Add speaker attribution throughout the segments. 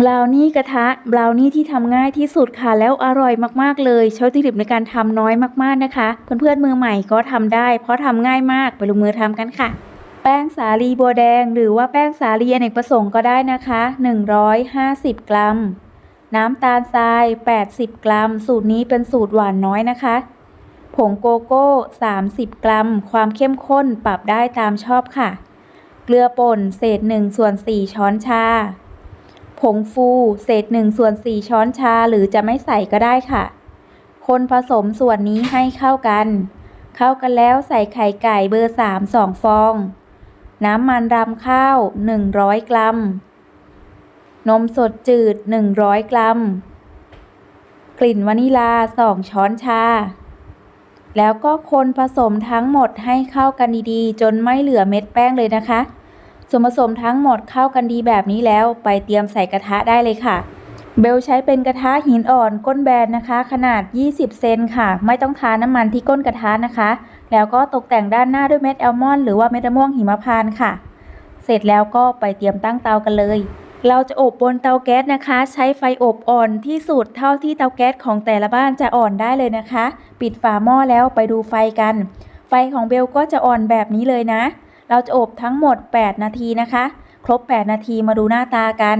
Speaker 1: บราวนี่กระทะบราวนี่ที่ทำง่ายที่สุดค่ะ แล้วอร่อยมากๆเลย ใช้วัตถุดิบในการทำน้อยมากๆนะคะ เพื่อนๆมือใหม่ก็ทำได้ เพราะทำง่ายมากไปลงมือทำกันค่ะ แป้งสาลีบัวแดง หรือว่าแป้งสาลีอเนกประสงค์ก็ได้นะคะ 150 กรัม น้ำตาลทราย 80 กรัม สูตรนี้เป็นสูตรหวานน้อยนะคะ ผงโกโก้ 30 กรัม ความเข้มข้นปรับได้ตามชอบค่ะ เกลือป่นเศษ1ส่วน4ช้อนชา ผงฟูเศษ1ส่วน4ช้อนชาหรือจะไม่ใส่ก็ได้ค่ะ คนผสมส่วนนี้ให้เข้ากัน เข้ากันแล้วใส่ไข่ไก่เบอร์ 3 2 ฟอง น้ำมันรำข้าว 100 กรัม นมสดจืด 100 กรัม กลิ่นวานิลา 2 ช้อนชา แล้วก็คนผสมทั้งหมดให้เข้ากันดีๆ จนไม่เหลือเม็ดแป้งเลยนะคะ ส่วนผสมทั้งหมดเข้ากันดีแบบนี้แล้วไปเตรียมใส่กระทะได้เลยค่ะเบลใช้เป็นกระทะหินอ่อนก้นแบนนะคะ ขนาด 20 เซนค่ะ ไม่ต้องทาน้ำมันที่ก้นกระทะนะคะ แล้วก็ตกแต่งด้านหน้าด้วยเม็ดแอลมอนด์หรือว่าเม็ดมะม่วงหิมพานต์ค่ะ เสร็จแล้วก็ไปเตรียมตั้งเตากันเลย เราจะอบบนเตาแก๊สนะคะ ใช้ไฟอบอ่อนที่สุดเท่าที่เตาแก๊สของแต่ละบ้านจะอ่อนได้เลยนะคะ ปิดฝาหม้อแล้วไปดูไฟกัน ไฟของเบลก็จะอ่อนแบบนี้เลยนะ เราจะอบทั้งหมด 8 นาทีนะคะ ครบ 8 นาทีมาดูหน้าตากัน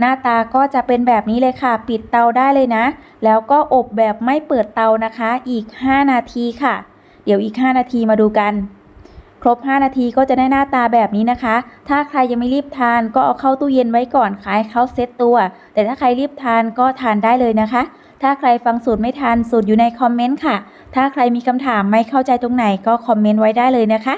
Speaker 1: หน้าตาก็จะเป็นแบบนี้เลยค่ะ ปิดเตาได้เลยนะ แล้วก็อบแบบไม่เปิดเตานะคะ อีก 5 นาทีค่ะ เดี๋ยวอีก 5 นาทีมาดูกัน ครบ 5 นาทีก็จะได้หน้าตาแบบนี้นะคะ ถ้าใครยังไม่รีบทานก็เอาเข้าตู้เย็นไว้ก่อนขายเขาเซ็ตตัว แต่ถ้าใครรีบทานก็ทานได้เลยนะคะถ้าใครฟังสูตรไม่ทันสูตรอยู่ในคอมเมนต์ค่ะ ถ้าใครมีคำถามไม่เข้าใจตรงไหนก็คอมเมนต์ไว้ได้เลยนะคะ